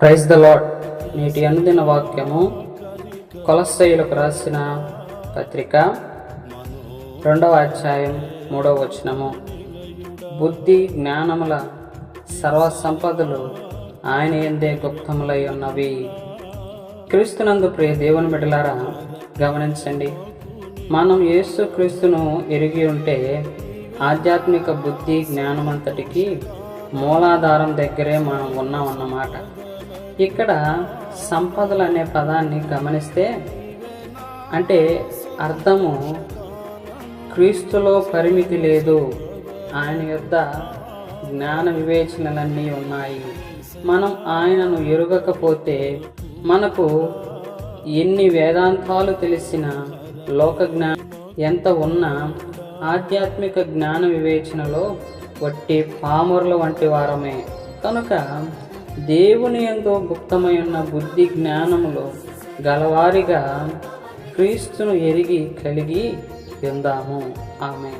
Praise the lord నేటి అనుదిన వాక్యము కొలస్సైలకు రాసిన పత్రిక రెండవ అధ్యాయం మూడవ వచనము. బుద్ధి జ్ఞానముల సర్వ సంపదలు ఆయన ఎందే గుప్తములై ఉన్నవి. క్రీస్తునందు ప్రియ దేవుని బిడ్డలారా గమనించండి. మనం యేసు క్రీస్తును ఎరిగి ఉంటే ఆధ్యాత్మిక బుద్ధి జ్ఞానమంతటికి మూలాధారం దగ్గరే మనం ఉన్నామన్నమాట. ఇక్కడ సంపదలు అనే పదాన్ని గమనిస్తే అంటే అర్థము క్రీస్తులో పరిమితి లేదు. ఆయన యొక్క జ్ఞాన వివేచనలన్నీ ఉన్నాయి. మనం ఆయనను ఎరుగకపోతే మనకు ఎన్ని వేదాంతాలు తెలిసిన లోక జ్ఞానం ఎంత ఉన్నా ఆధ్యాత్మిక జ్ఞాన వివేచనలో వట్టి పామురుల వంటి వారమే. కనుక దేవుని ఎంతో గుప్తమై ఉన్న బుద్ధి జ్ఞానములో గలవారిగా క్రీస్తును ఎరిగి కలిగి ఎందాము ఆమె